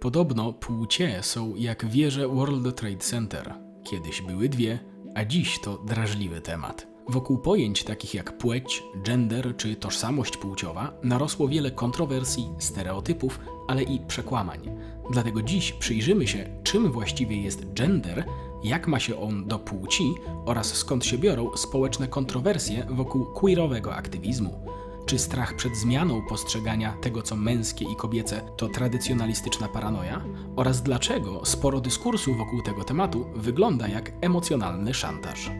Podobno płcie są jak wieże World Trade Center. Kiedyś były dwie, a dziś to drażliwy temat. Wokół pojęć takich jak płeć, gender czy tożsamość płciowa narosło wiele kontrowersji, stereotypów, ale i przekłamań. Dlatego dziś przyjrzymy się, czym właściwie jest gender, jak ma się on do płci oraz skąd się biorą społeczne kontrowersje wokół queerowego aktywizmu. Czy strach przed zmianą postrzegania tego, co męskie i kobiece, to tradycjonalistyczna paranoja? Oraz dlaczego sporo dyskursu wokół tego tematu wygląda jak emocjonalny szantaż?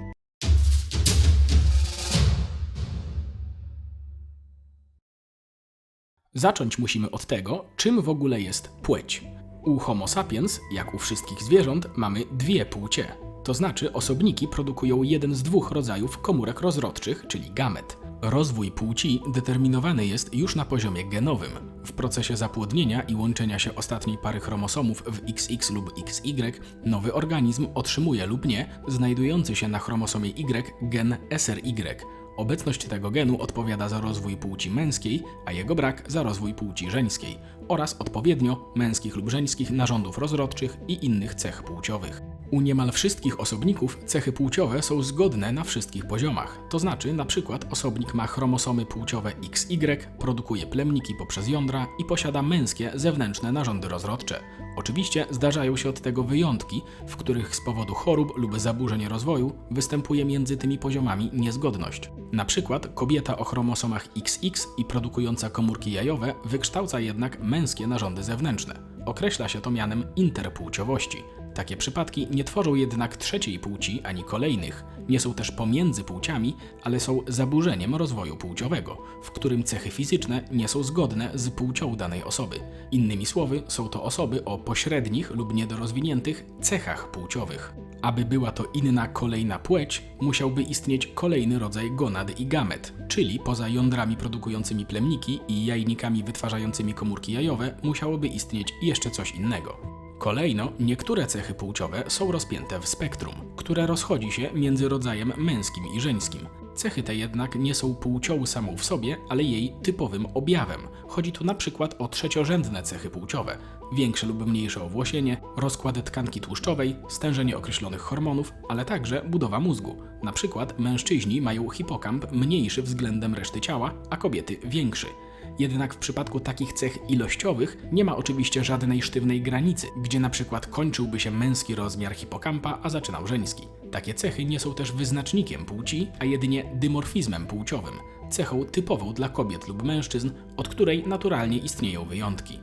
Zacząć musimy od tego, czym w ogóle jest płeć. U Homo sapiens, jak u wszystkich zwierząt, mamy dwie płcie. To znaczy osobniki produkują jeden z dwóch rodzajów komórek rozrodczych, czyli gamet. Rozwój płci determinowany jest już na poziomie genowym. W procesie zapłodnienia i łączenia się ostatniej pary chromosomów w XX lub XY nowy organizm otrzymuje lub nie znajdujący się na chromosomie Y gen SRY. Obecność tego genu odpowiada za rozwój płci męskiej, a jego brak za rozwój płci żeńskiej oraz odpowiednio męskich lub żeńskich narządów rozrodczych i innych cech płciowych. U niemal wszystkich osobników cechy płciowe są zgodne na wszystkich poziomach. To znaczy, na przykład osobnik ma chromosomy płciowe XY, produkuje plemniki poprzez jądra i posiada męskie zewnętrzne narządy rozrodcze. Oczywiście zdarzają się od tego wyjątki, w których z powodu chorób lub zaburzeń rozwoju występuje między tymi poziomami niezgodność. Na przykład kobieta o chromosomach XX i produkująca komórki jajowe wykształca jednak męskie narządy zewnętrzne. Określa się to mianem interpłciowości. Takie przypadki nie tworzą jednak trzeciej płci ani kolejnych, nie są też pomiędzy płciami, ale są zaburzeniem rozwoju płciowego, w którym cechy fizyczne nie są zgodne z płcią danej osoby. Innymi słowy, są to osoby o pośrednich lub niedorozwiniętych cechach płciowych. Aby była to inna kolejna płeć, musiałby istnieć kolejny rodzaj gonad i gamet, czyli poza jądrami produkującymi plemniki i jajnikami wytwarzającymi komórki jajowe, musiałoby istnieć jeszcze coś innego. Kolejno, niektóre cechy płciowe są rozpięte w spektrum, które rozchodzi się między rodzajem męskim i żeńskim. Cechy te jednak nie są płcią samą w sobie, ale jej typowym objawem. Chodzi tu na przykład o trzeciorzędne cechy płciowe, większe lub mniejsze owłosienie, rozkład tkanki tłuszczowej, stężenie określonych hormonów, ale także budowa mózgu. Na przykład mężczyźni mają hipokamp mniejszy względem reszty ciała, a kobiety większy. Jednak w przypadku takich cech ilościowych nie ma oczywiście żadnej sztywnej granicy, gdzie na przykład kończyłby się męski rozmiar hipokampa, a zaczynał żeński. Takie cechy nie są też wyznacznikiem płci, a jedynie dymorfizmem płciowym, cechą typową dla kobiet lub mężczyzn, od której naturalnie istnieją wyjątki.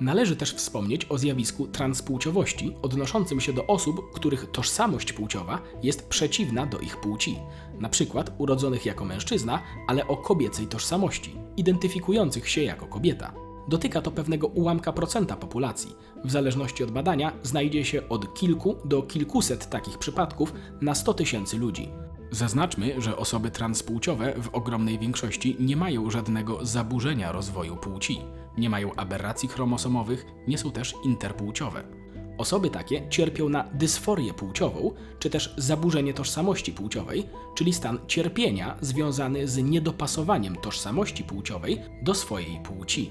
Należy też wspomnieć o zjawisku transpłciowości odnoszącym się do osób, których tożsamość płciowa jest przeciwna do ich płci, na przykład urodzonych jako mężczyzna, ale o kobiecej tożsamości, identyfikujących się jako kobieta. Dotyka to pewnego ułamka procenta populacji. W zależności od badania znajdzie się od kilku do kilkuset takich przypadków na 100 tysięcy ludzi. Zaznaczmy, że osoby transpłciowe w ogromnej większości nie mają żadnego zaburzenia rozwoju płci, nie mają aberracji chromosomowych, nie są też interpłciowe. Osoby takie cierpią na dysforię płciową, czy też zaburzenie tożsamości płciowej, czyli stan cierpienia związany z niedopasowaniem tożsamości płciowej do swojej płci.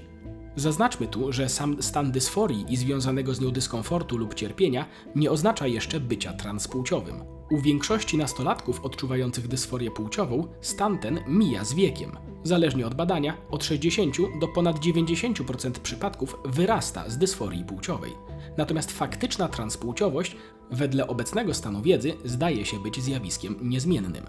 Zaznaczmy tu, że sam stan dysforii i związanego z nią dyskomfortu lub cierpienia nie oznacza jeszcze bycia transpłciowym. U większości nastolatków odczuwających dysforię płciową stan ten mija z wiekiem. Zależnie od badania, od 60 do ponad 90% przypadków wyrasta z dysforii płciowej. Natomiast faktyczna transpłciowość, wedle obecnego stanu wiedzy, zdaje się być zjawiskiem niezmiennym.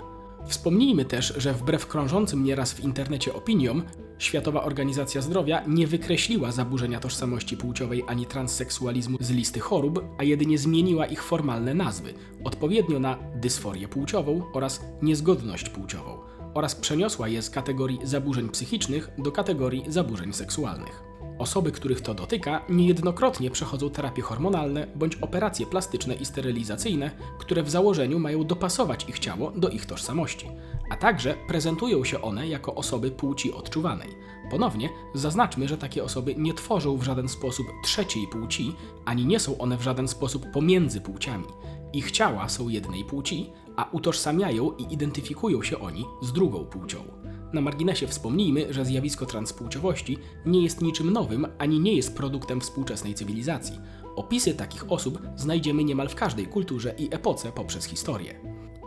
Wspomnijmy też, że wbrew krążącym nieraz w internecie opiniom, Światowa Organizacja Zdrowia nie wykreśliła zaburzenia tożsamości płciowej ani transseksualizmu z listy chorób, a jedynie zmieniła ich formalne nazwy, odpowiednio na dysforię płciową oraz niezgodność płciową, oraz przeniosła je z kategorii zaburzeń psychicznych do kategorii zaburzeń seksualnych. Osoby, których to dotyka, niejednokrotnie przechodzą terapie hormonalne bądź operacje plastyczne i sterylizacyjne, które w założeniu mają dopasować ich ciało do ich tożsamości, a także prezentują się one jako osoby płci odczuwanej. Ponownie zaznaczmy, że takie osoby nie tworzą w żaden sposób trzeciej płci, ani nie są one w żaden sposób pomiędzy płciami. Ich ciała są jednej płci, a utożsamiają i identyfikują się oni z drugą płcią. Na marginesie wspomnijmy, że zjawisko transpłciowości nie jest niczym nowym ani nie jest produktem współczesnej cywilizacji. Opisy takich osób znajdziemy niemal w każdej kulturze i epoce poprzez historię.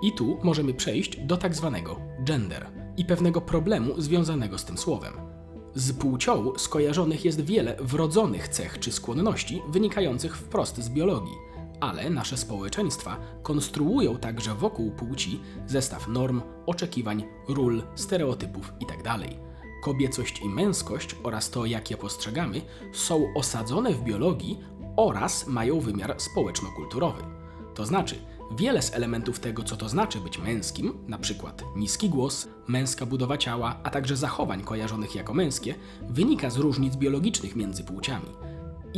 I tu możemy przejść do tak zwanego gender i pewnego problemu związanego z tym słowem. Z płcią skojarzonych jest wiele wrodzonych cech czy skłonności wynikających wprost z biologii, ale nasze społeczeństwa konstruują także wokół płci zestaw norm, oczekiwań, ról, stereotypów itd. Kobiecość i męskość oraz to, jak je postrzegamy, są osadzone w biologii oraz mają wymiar społeczno-kulturowy. To znaczy, wiele z elementów tego, co to znaczy być męskim, przykład niski głos, męska budowa ciała, a także zachowań kojarzonych jako męskie, wynika z różnic biologicznych między płciami.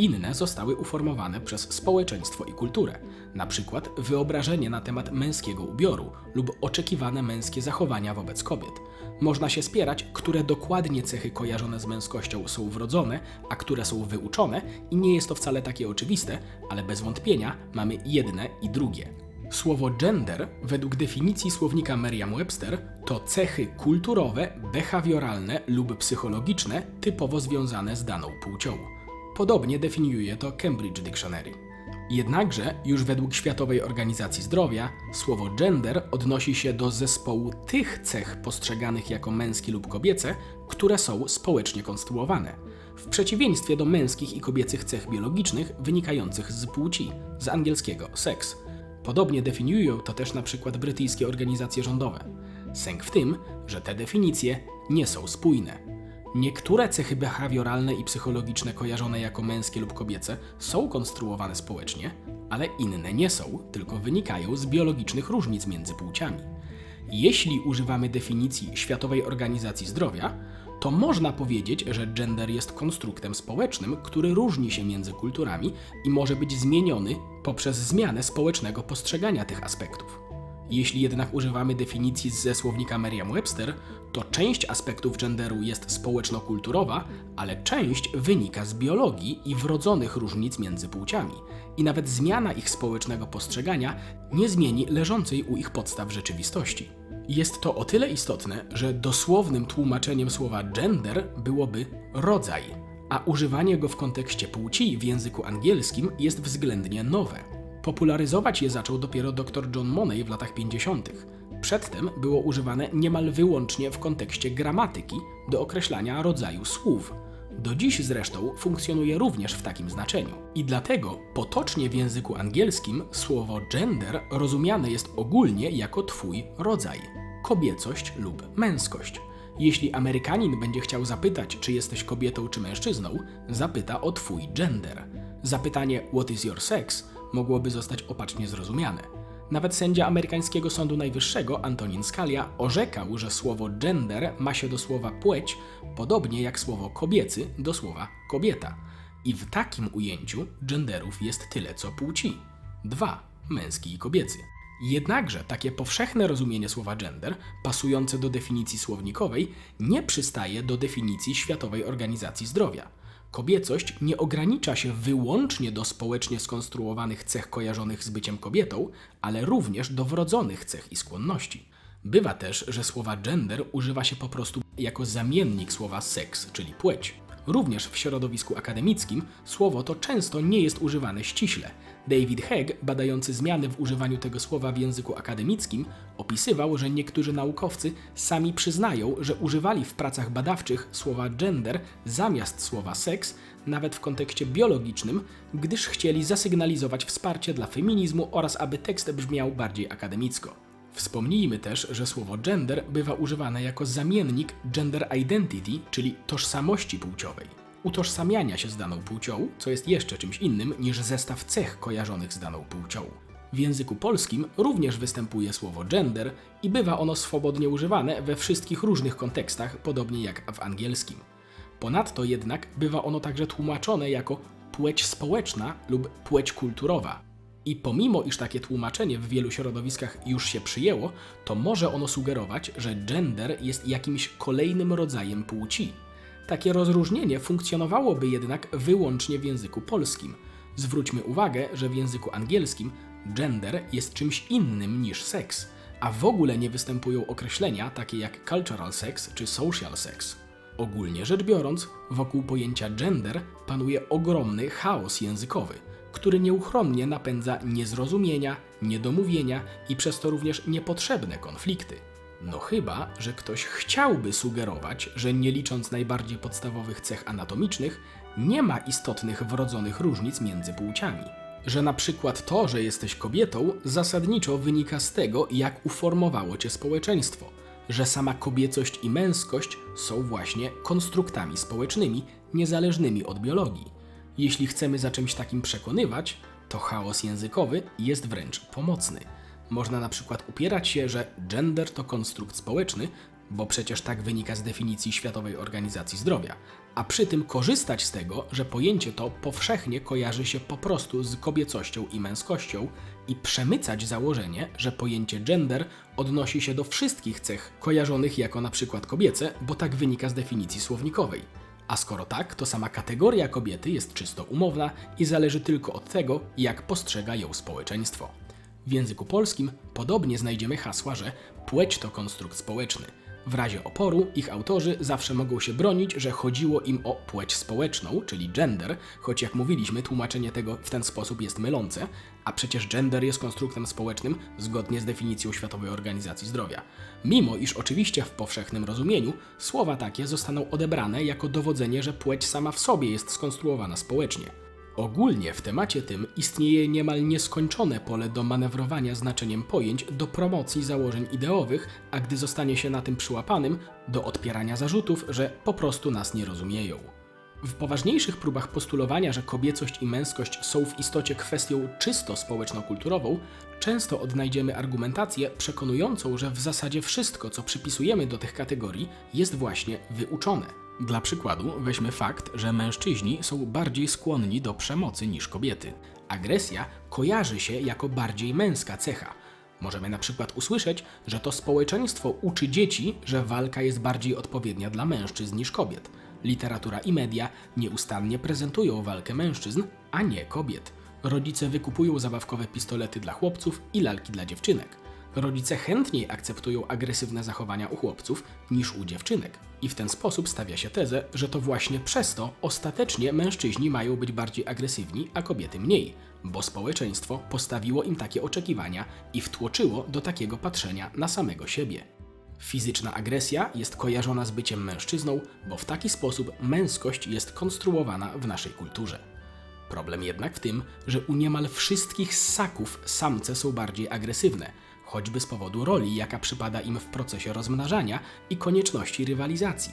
Inne zostały uformowane przez społeczeństwo i kulturę, na przykład wyobrażenie na temat męskiego ubioru lub oczekiwane męskie zachowania wobec kobiet. Można się spierać, które dokładnie cechy kojarzone z męskością są wrodzone, a które są wyuczone, i nie jest to wcale takie oczywiste, ale bez wątpienia mamy jedne i drugie. Słowo gender, według definicji słownika Merriam-Webster, to cechy kulturowe, behawioralne lub psychologiczne typowo związane z daną płcią. Podobnie definiuje to Cambridge Dictionary. Jednakże, już według Światowej Organizacji Zdrowia, słowo gender odnosi się do zespołu tych cech postrzeganych jako męskie lub kobiece, które są społecznie konstruowane, w przeciwieństwie do męskich i kobiecych cech biologicznych wynikających z płci, z angielskiego sex. Podobnie definiują to też na przykład brytyjskie organizacje rządowe. Sęk w tym, że te definicje nie są spójne. Niektóre cechy behawioralne i psychologiczne kojarzone jako męskie lub kobiece są konstruowane społecznie, ale inne nie są, tylko wynikają z biologicznych różnic między płciami. Jeśli używamy definicji Światowej Organizacji Zdrowia, to można powiedzieć, że gender jest konstruktem społecznym, który różni się między kulturami i może być zmieniony poprzez zmianę społecznego postrzegania tych aspektów. Jeśli jednak używamy definicji ze słownika Merriam-Webster, to część aspektów genderu jest społeczno-kulturowa, ale część wynika z biologii i wrodzonych różnic między płciami. I nawet zmiana ich społecznego postrzegania nie zmieni leżącej u ich podstaw rzeczywistości. Jest to o tyle istotne, że dosłownym tłumaczeniem słowa gender byłoby rodzaj, a używanie go w kontekście płci w języku angielskim jest względnie nowe. Popularyzować je zaczął dopiero dr John Money w latach 50. Przedtem było używane niemal wyłącznie w kontekście gramatyki do określania rodzaju słów. Do dziś zresztą funkcjonuje również w takim znaczeniu. I dlatego potocznie w języku angielskim słowo gender rozumiane jest ogólnie jako twój rodzaj, kobiecość lub męskość. Jeśli Amerykanin będzie chciał zapytać, czy jesteś kobietą czy mężczyzną, zapyta o twój gender. Zapytanie What is your sex mogłoby zostać opacznie zrozumiane. Nawet sędzia amerykańskiego Sądu Najwyższego Antonin Scalia orzekał, że słowo gender ma się do słowa płeć, podobnie jak słowo kobiecy do słowa kobieta. I w takim ujęciu genderów jest tyle co płci. Dwa męski i kobiecy. Jednakże takie powszechne rozumienie słowa gender, pasujące do definicji słownikowej, nie przystaje do definicji Światowej Organizacji Zdrowia. Kobiecość nie ogranicza się wyłącznie do społecznie skonstruowanych cech kojarzonych z byciem kobietą, ale również do wrodzonych cech i skłonności. Bywa też, że słowa gender używa się po prostu jako zamiennik słowa seks, czyli płeć. Również w środowisku akademickim słowo to często nie jest używane ściśle. David Hegg, badający zmiany w używaniu tego słowa w języku akademickim, opisywał, że niektórzy naukowcy sami przyznają, że używali w pracach badawczych słowa gender zamiast słowa seks, nawet w kontekście biologicznym, gdyż chcieli zasygnalizować wsparcie dla feminizmu oraz aby tekst brzmiał bardziej akademicko. Wspomnijmy też, że słowo gender bywa używane jako zamiennik gender identity, czyli tożsamości płciowej. Utożsamiania się z daną płcią, co jest jeszcze czymś innym niż zestaw cech kojarzonych z daną płcią. W języku polskim również występuje słowo gender i bywa ono swobodnie używane we wszystkich różnych kontekstach, podobnie jak w angielskim. Ponadto jednak bywa ono także tłumaczone jako płeć społeczna lub płeć kulturowa, i pomimo, iż takie tłumaczenie w wielu środowiskach już się przyjęło, to może ono sugerować, że gender jest jakimś kolejnym rodzajem płci. Takie rozróżnienie funkcjonowałoby jednak wyłącznie w języku polskim. Zwróćmy uwagę, że w języku angielskim gender jest czymś innym niż seks, a w ogóle nie występują określenia takie jak cultural sex czy social sex. Ogólnie rzecz biorąc, wokół pojęcia gender panuje ogromny chaos językowy, który nieuchronnie napędza niezrozumienia, niedomówienia i przez to również niepotrzebne konflikty. No chyba, że ktoś chciałby sugerować, że nie licząc najbardziej podstawowych cech anatomicznych, nie ma istotnych wrodzonych różnic między płciami. Że na przykład to, że jesteś kobietą, zasadniczo wynika z tego, jak uformowało cię społeczeństwo, że sama kobiecość i męskość są właśnie konstruktami społecznymi, niezależnymi od biologii. Jeśli chcemy za czymś takim przekonywać, to chaos językowy jest wręcz pomocny. Można na przykład upierać się, że gender to konstrukt społeczny, bo przecież tak wynika z definicji Światowej Organizacji Zdrowia, a przy tym korzystać z tego, że pojęcie to powszechnie kojarzy się po prostu z kobiecością i męskością i przemycać założenie, że pojęcie gender odnosi się do wszystkich cech kojarzonych jako na przykład kobiece, bo tak wynika z definicji słownikowej. A skoro tak, to sama kategoria kobiety jest czysto umowna i zależy tylko od tego, jak postrzega ją społeczeństwo. W języku polskim podobnie znajdziemy hasła, że płeć to konstrukt społeczny. W razie oporu ich autorzy zawsze mogą się bronić, że chodziło im o płeć społeczną, czyli gender, choć jak mówiliśmy, tłumaczenie tego w ten sposób jest mylące, a przecież gender jest konstruktem społecznym zgodnie z definicją Światowej Organizacji Zdrowia. Mimo iż oczywiście w powszechnym rozumieniu słowa takie zostaną odebrane jako dowodzenie, że płeć sama w sobie jest skonstruowana społecznie. Ogólnie w temacie tym istnieje niemal nieskończone pole do manewrowania znaczeniem pojęć do promocji założeń ideowych, a gdy zostanie się na tym przyłapanym, do odpierania zarzutów, że po prostu nas nie rozumieją. W poważniejszych próbach postulowania, że kobiecość i męskość są w istocie kwestią czysto społeczno-kulturową, często odnajdziemy argumentację przekonującą, że w zasadzie wszystko, co przypisujemy do tych kategorii, jest właśnie wyuczone. Dla przykładu weźmy fakt, że mężczyźni są bardziej skłonni do przemocy niż kobiety. Agresja kojarzy się jako bardziej męska cecha. Możemy na przykład usłyszeć, że to społeczeństwo uczy dzieci, że walka jest bardziej odpowiednia dla mężczyzn niż kobiet. Literatura i media nieustannie prezentują walkę mężczyzn, a nie kobiet. Rodzice wykupują zabawkowe pistolety dla chłopców i lalki dla dziewczynek. Rodzice chętniej akceptują agresywne zachowania u chłopców niż u dziewczynek. I w ten sposób stawia się tezę, że to właśnie przez to ostatecznie mężczyźni mają być bardziej agresywni, a kobiety mniej, bo społeczeństwo postawiło im takie oczekiwania i wtłoczyło do takiego patrzenia na samego siebie. Fizyczna agresja jest kojarzona z byciem mężczyzną, bo w taki sposób męskość jest konstruowana w naszej kulturze. Problem jednak w tym, że u niemal wszystkich ssaków samce są bardziej agresywne, choćby z powodu roli, jaka przypada im w procesie rozmnażania i konieczności rywalizacji.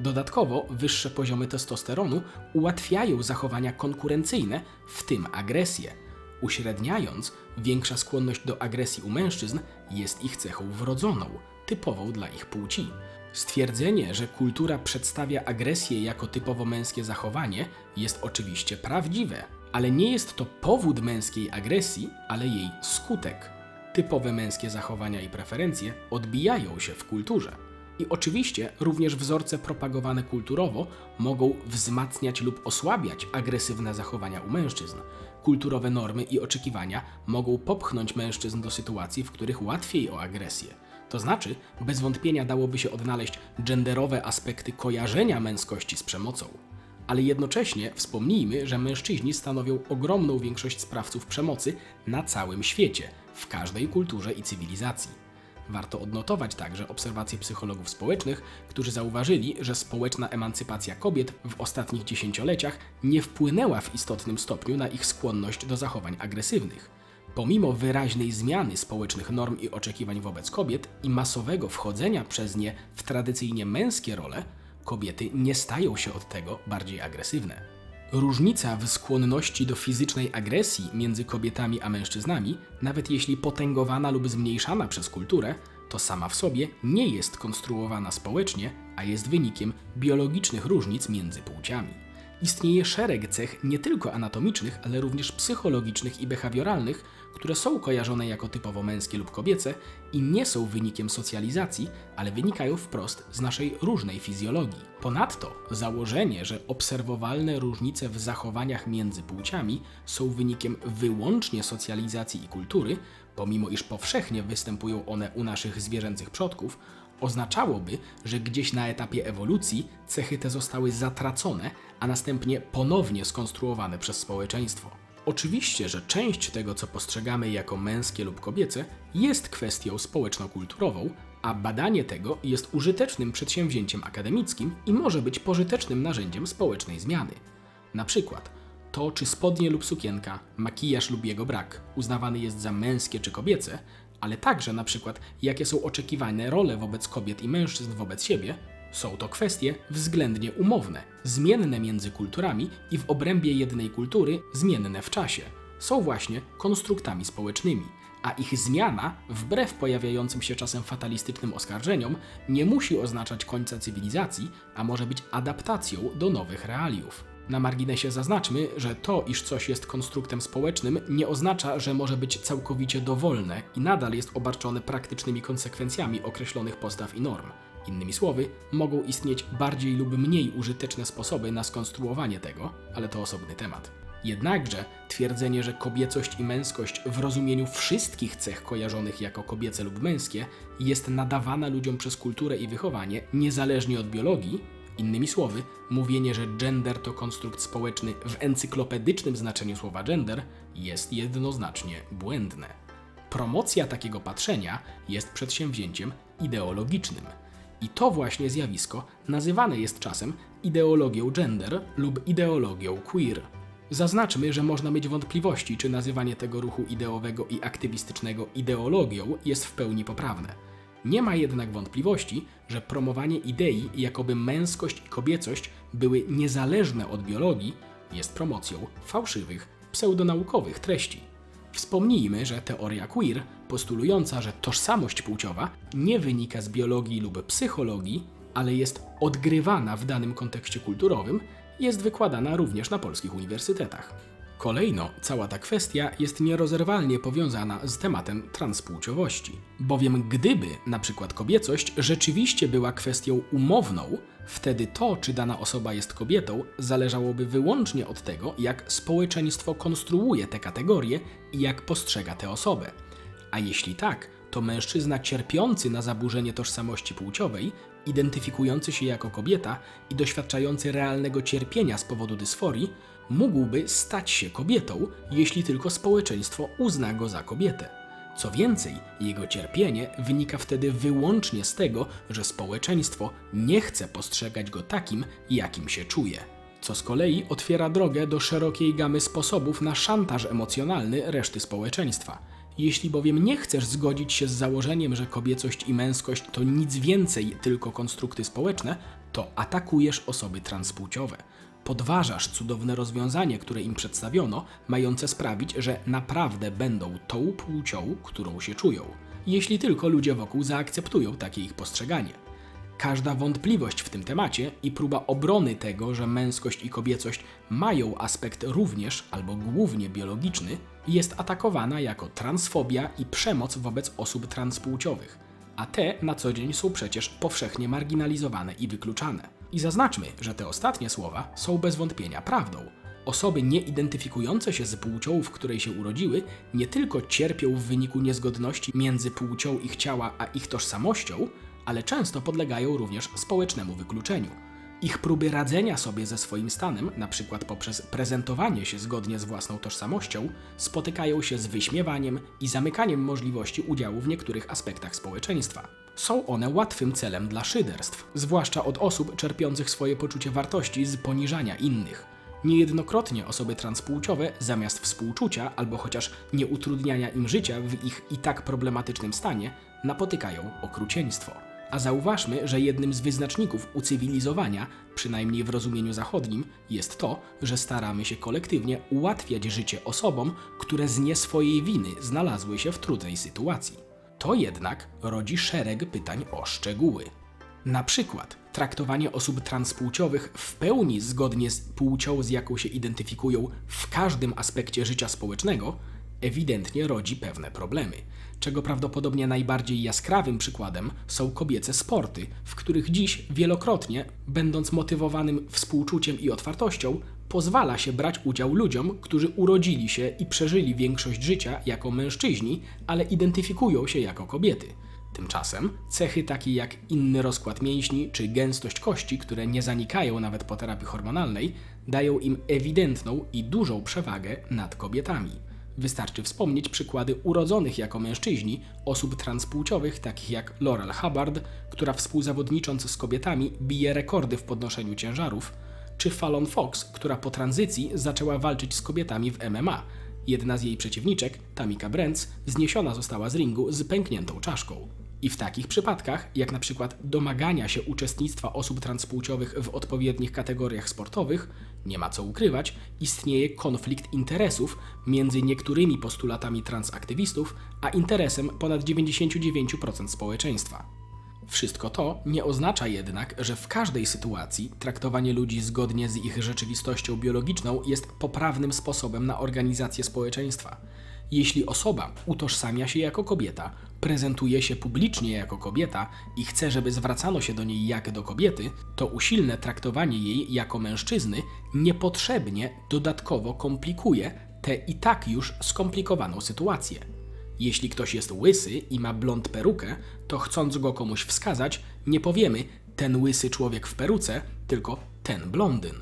Dodatkowo wyższe poziomy testosteronu ułatwiają zachowania konkurencyjne, w tym agresję. Uśredniając, większa skłonność do agresji u mężczyzn jest ich cechą wrodzoną, typową dla ich płci. Stwierdzenie, że kultura przedstawia agresję jako typowo męskie zachowanie, jest oczywiście prawdziwe, ale nie jest to powód męskiej agresji, ale jej skutek. Typowe męskie zachowania i preferencje odbijają się w kulturze. I oczywiście również wzorce propagowane kulturowo mogą wzmacniać lub osłabiać agresywne zachowania u mężczyzn. Kulturowe normy i oczekiwania mogą popchnąć mężczyzn do sytuacji, w których łatwiej o agresję. To znaczy, bez wątpienia dałoby się odnaleźć genderowe aspekty kojarzenia męskości z przemocą. Ale jednocześnie wspomnijmy, że mężczyźni stanowią ogromną większość sprawców przemocy na całym świecie, w każdej kulturze i cywilizacji. Warto odnotować także obserwacje psychologów społecznych, którzy zauważyli, że społeczna emancypacja kobiet w ostatnich dziesięcioleciach nie wpłynęła w istotnym stopniu na ich skłonność do zachowań agresywnych. Pomimo wyraźnej zmiany społecznych norm i oczekiwań wobec kobiet i masowego wchodzenia przez nie w tradycyjnie męskie role, kobiety nie stają się od tego bardziej agresywne. Różnica w skłonności do fizycznej agresji między kobietami a mężczyznami, nawet jeśli potęgowana lub zmniejszana przez kulturę, to sama w sobie nie jest konstruowana społecznie, a jest wynikiem biologicznych różnic między płciami. Istnieje szereg cech nie tylko anatomicznych, ale również psychologicznych i behawioralnych, które są kojarzone jako typowo męskie lub kobiece i nie są wynikiem socjalizacji, ale wynikają wprost z naszej różnej fizjologii. Ponadto założenie, że obserwowalne różnice w zachowaniach między płciami są wynikiem wyłącznie socjalizacji i kultury, pomimo iż powszechnie występują one u naszych zwierzęcych przodków, oznaczałoby, że gdzieś na etapie ewolucji cechy te zostały zatracone, a następnie ponownie skonstruowane przez społeczeństwo. Oczywiście, że część tego, co postrzegamy jako męskie lub kobiece, jest kwestią społeczno-kulturową, a badanie tego jest użytecznym przedsięwzięciem akademickim i może być pożytecznym narzędziem społecznej zmiany. Na przykład, to czy spodnie lub sukienka, makijaż lub jego brak uznawany jest za męskie czy kobiece, ale także na przykład jakie są oczekiwane role wobec kobiet i mężczyzn wobec siebie, są to kwestie względnie umowne, zmienne między kulturami i w obrębie jednej kultury zmienne w czasie. Są właśnie konstruktami społecznymi, a ich zmiana, wbrew pojawiającym się czasem fatalistycznym oskarżeniom, nie musi oznaczać końca cywilizacji, a może być adaptacją do nowych realiów. Na marginesie zaznaczmy, że to, iż coś jest konstruktem społecznym, nie oznacza, że może być całkowicie dowolne i nadal jest obarczone praktycznymi konsekwencjami określonych postaw i norm. Innymi słowy, mogą istnieć bardziej lub mniej użyteczne sposoby na skonstruowanie tego, ale to osobny temat. Jednakże twierdzenie, że kobiecość i męskość w rozumieniu wszystkich cech kojarzonych jako kobiece lub męskie jest nadawana ludziom przez kulturę i wychowanie, niezależnie od biologii, Innymi słowy, mówienie, że gender to konstrukt społeczny w encyklopedycznym znaczeniu słowa gender jest jednoznacznie błędne. Promocja takiego patrzenia jest przedsięwzięciem ideologicznym. I to właśnie zjawisko nazywane jest czasem ideologią gender lub ideologią queer. Zaznaczmy, że można mieć wątpliwości, czy nazywanie tego ruchu ideowego i aktywistycznego ideologią jest w pełni poprawne. Nie ma jednak wątpliwości, że promowanie idei, jakoby męskość i kobiecość były niezależne od biologii, jest promocją fałszywych, pseudonaukowych treści. Wspomnijmy, że teoria queer, postulująca, że tożsamość płciowa nie wynika z biologii lub psychologii, ale jest odgrywana w danym kontekście kulturowym, jest wykładana również na polskich uniwersytetach. Kolejno, cała ta kwestia jest nierozerwalnie powiązana z tematem transpłciowości. Bowiem gdyby na przykład kobiecość rzeczywiście była kwestią umowną, wtedy to, czy dana osoba jest kobietą, zależałoby wyłącznie od tego, jak społeczeństwo konstruuje te kategorie i jak postrzega tę osobę. A jeśli tak, to mężczyzna cierpiący na zaburzenie tożsamości płciowej, identyfikujący się jako kobieta i doświadczający realnego cierpienia z powodu dysforii, mógłby stać się kobietą, jeśli tylko społeczeństwo uzna go za kobietę. Co więcej, jego cierpienie wynika wtedy wyłącznie z tego, że społeczeństwo nie chce postrzegać go takim, jakim się czuje. Co z kolei otwiera drogę do szerokiej gamy sposobów na szantaż emocjonalny reszty społeczeństwa. Jeśli bowiem nie chcesz zgodzić się z założeniem, że kobiecość i męskość to nic więcej tylko konstrukty społeczne, to atakujesz osoby transpłciowe podważasz cudowne rozwiązanie, które im przedstawiono, mające sprawić, że naprawdę będą tą płcią, którą się czują, jeśli tylko ludzie wokół zaakceptują takie ich postrzeganie. Każda wątpliwość w tym temacie i próba obrony tego, że męskość i kobiecość mają aspekt również albo głównie biologiczny, jest atakowana jako transfobia i przemoc wobec osób transpłciowych, a te na co dzień są przecież powszechnie marginalizowane i wykluczane. I zaznaczmy, że te ostatnie słowa są bez wątpienia prawdą. Osoby nie identyfikujące się z płcią, w której się urodziły, nie tylko cierpią w wyniku niezgodności między płcią ich ciała a ich tożsamością, ale często podlegają również społecznemu wykluczeniu. Ich próby radzenia sobie ze swoim stanem, na przykład poprzez prezentowanie się zgodnie z własną tożsamością, spotykają się z wyśmiewaniem i zamykaniem możliwości udziału w niektórych aspektach społeczeństwa. Są one łatwym celem dla szyderstw, zwłaszcza od osób czerpiących swoje poczucie wartości z poniżania innych. Niejednokrotnie osoby transpłciowe zamiast współczucia albo chociaż nieutrudniania im życia w ich i tak problematycznym stanie, napotykają okrucieństwo. A zauważmy, że jednym z wyznaczników ucywilizowania, przynajmniej w rozumieniu zachodnim, jest to, że staramy się kolektywnie ułatwiać życie osobom, które z nie swojej winy znalazły się w trudnej sytuacji. To jednak rodzi szereg pytań o szczegóły. Na przykład, traktowanie osób transpłciowych w pełni zgodnie z płcią, z jaką się identyfikują w każdym aspekcie życia społecznego, ewidentnie rodzi pewne problemy. Czego prawdopodobnie najbardziej jaskrawym przykładem są kobiece sporty, w których dziś wielokrotnie, będąc motywowanym współczuciem i otwartością, pozwala się brać udział ludziom, którzy urodzili się i przeżyli większość życia jako mężczyźni, ale identyfikują się jako kobiety. Tymczasem cechy takie jak inny rozkład mięśni czy gęstość kości, które nie zanikają nawet po terapii hormonalnej, dają im ewidentną i dużą przewagę nad kobietami. Wystarczy wspomnieć przykłady urodzonych jako mężczyźni osób transpłciowych, takich jak Laurel Hubbard, która współzawodnicząc z kobietami bije rekordy w podnoszeniu ciężarów, czy Fallon Fox, która po tranzycji zaczęła walczyć z kobietami w MMA. Jedna z jej przeciwniczek, Tamika Brents, zniesiona została z ringu z pękniętą czaszką. I w takich przypadkach, jak na przykład domagania się uczestnictwa osób transpłciowych w odpowiednich kategoriach sportowych, nie ma co ukrywać, istnieje konflikt interesów między niektórymi postulatami transaktywistów, a interesem ponad 99% społeczeństwa. Wszystko to nie oznacza jednak, że w każdej sytuacji traktowanie ludzi zgodnie z ich rzeczywistością biologiczną jest poprawnym sposobem na organizację społeczeństwa. Jeśli osoba utożsamia się jako kobieta, prezentuje się publicznie jako kobieta i chce, żeby zwracano się do niej jak do kobiety, to usilne traktowanie jej jako mężczyzny niepotrzebnie dodatkowo komplikuje tę i tak już skomplikowaną sytuację. Jeśli ktoś jest łysy i ma blond perukę, to chcąc go komuś wskazać, nie powiemy ten łysy człowiek w peruce, tylko ten blondyn.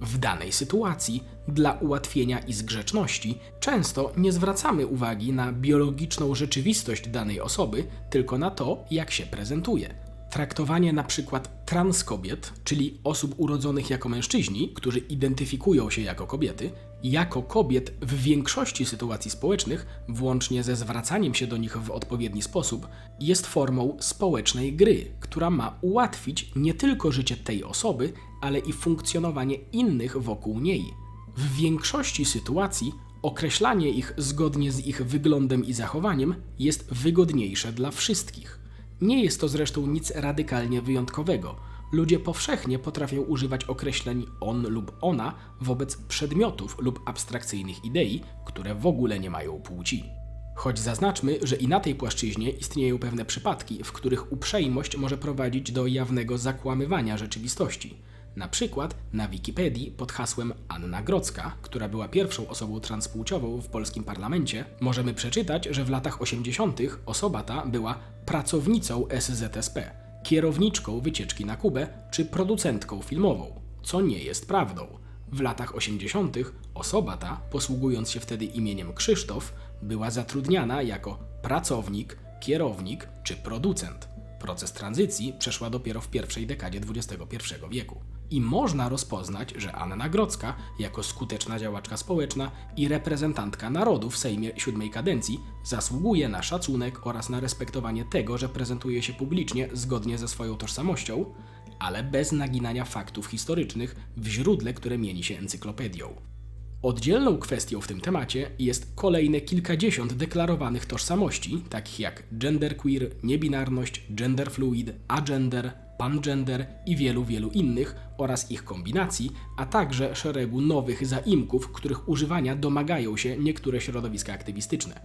W danej sytuacji, dla ułatwienia i z grzeczności, często nie zwracamy uwagi na biologiczną rzeczywistość danej osoby, tylko na to, jak się prezentuje. Traktowanie na przykład trans kobiet, czyli osób urodzonych jako mężczyźni, którzy identyfikują się jako kobiety, jako kobiet w większości sytuacji społecznych, włącznie ze zwracaniem się do nich w odpowiedni sposób, jest formą społecznej gry, która ma ułatwić nie tylko życie tej osoby, ale i funkcjonowanie innych wokół niej. W większości sytuacji określanie ich zgodnie z ich wyglądem i zachowaniem jest wygodniejsze dla wszystkich. Nie jest to zresztą nic radykalnie wyjątkowego. Ludzie powszechnie potrafią używać określeń on lub ona wobec przedmiotów lub abstrakcyjnych idei, które w ogóle nie mają płci. Choć zaznaczmy, że i na tej płaszczyźnie istnieją pewne przypadki, w których uprzejmość może prowadzić do jawnego zakłamywania rzeczywistości. Na przykład na Wikipedii pod hasłem Anna Grodzka, która była pierwszą osobą transpłciową w polskim parlamencie, możemy przeczytać, że w latach 80. osoba ta była pracownicą SZSP, kierowniczką wycieczki na Kubę czy producentką filmową, co nie jest prawdą. W latach 80. osoba ta, posługując się wtedy imieniem Krzysztof, była zatrudniana jako pracownik, kierownik czy producent. Proces tranzycji przeszła dopiero w pierwszej dekadzie XXI wieku. I można rozpoznać, że Anna Grodzka, jako skuteczna działaczka społeczna i reprezentantka narodu w Sejmie siódmej kadencji, zasługuje na szacunek oraz na respektowanie tego, że prezentuje się publicznie zgodnie ze swoją tożsamością, ale bez naginania faktów historycznych w źródle, które mieni się encyklopedią. Oddzielną kwestią w tym temacie jest kolejne kilkadziesiąt deklarowanych tożsamości, takich jak genderqueer, niebinarność, genderfluid, agender, pangender i wielu, wielu innych oraz ich kombinacji, a także szeregu nowych zaimków, których używania domagają się niektóre środowiska aktywistyczne.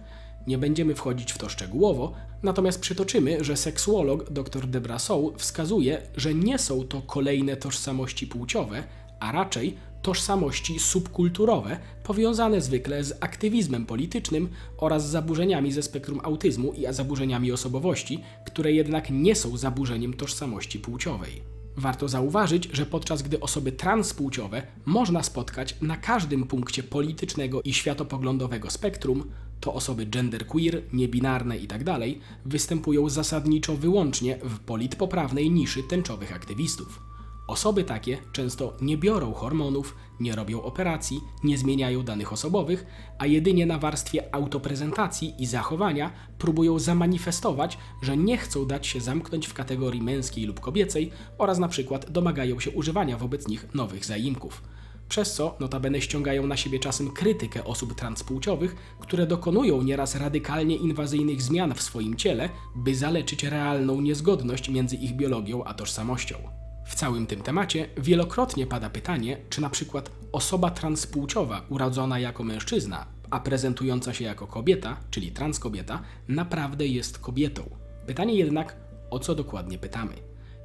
Nie będziemy wchodzić w to szczegółowo, natomiast przytoczymy, że seksuolog dr Debrassow wskazuje, że nie są to kolejne tożsamości płciowe, a raczej tożsamości subkulturowe, powiązane zwykle z aktywizmem politycznym oraz zaburzeniami ze spektrum autyzmu i zaburzeniami osobowości, które jednak nie są zaburzeniem tożsamości płciowej. Warto zauważyć, że podczas gdy osoby transpłciowe można spotkać na każdym punkcie politycznego i światopoglądowego spektrum, to osoby genderqueer, niebinarne itd. występują zasadniczo wyłącznie w politpoprawnej niszy tęczowych aktywistów. Osoby takie często nie biorą hormonów, nie robią operacji, nie zmieniają danych osobowych, a jedynie na warstwie autoprezentacji i zachowania próbują zamanifestować, że nie chcą dać się zamknąć w kategorii męskiej lub kobiecej oraz na przykład domagają się używania wobec nich nowych zaimków. Przez co notabene ściągają na siebie czasem krytykę osób transpłciowych, które dokonują nieraz radykalnie inwazyjnych zmian w swoim ciele, by zaleczyć realną niezgodność między ich biologią a tożsamością. W całym tym temacie wielokrotnie pada pytanie, czy na przykład osoba transpłciowa urodzona jako mężczyzna, a prezentująca się jako kobieta, czyli transkobieta, naprawdę jest kobietą. Pytanie jednak, o co dokładnie pytamy.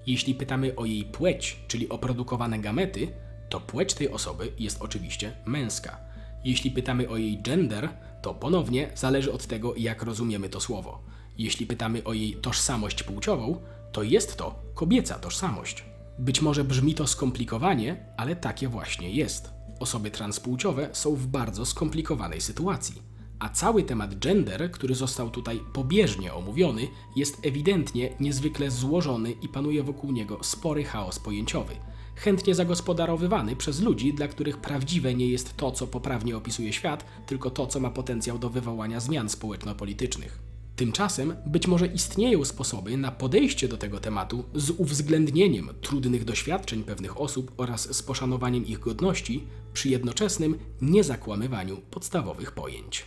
Jeśli pytamy o jej płeć, czyli o produkowane gamety, to płeć tej osoby jest oczywiście męska. Jeśli pytamy o jej gender, to ponownie zależy od tego, jak rozumiemy to słowo. Jeśli pytamy o jej tożsamość płciową, to jest to kobieca tożsamość. Być może brzmi to skomplikowanie, ale takie właśnie jest. Osoby transpłciowe są w bardzo skomplikowanej sytuacji. A cały temat gender, który został tutaj pobieżnie omówiony, jest ewidentnie niezwykle złożony i panuje wokół niego spory chaos pojęciowy, chętnie zagospodarowywany przez ludzi, dla których prawdziwe nie jest to, co poprawnie opisuje świat, tylko to, co ma potencjał do wywołania zmian społeczno-politycznych. Tymczasem być może istnieją sposoby na podejście do tego tematu z uwzględnieniem trudnych doświadczeń pewnych osób oraz z poszanowaniem ich godności, przy jednoczesnym niezakłamywaniu podstawowych pojęć.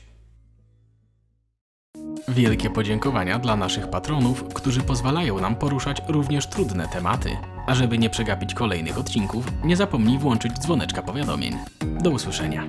Wielkie podziękowania dla naszych patronów, którzy pozwalają nam poruszać również trudne tematy. A żeby nie przegapić kolejnych odcinków, nie zapomnij włączyć dzwoneczka powiadomień. Do usłyszenia.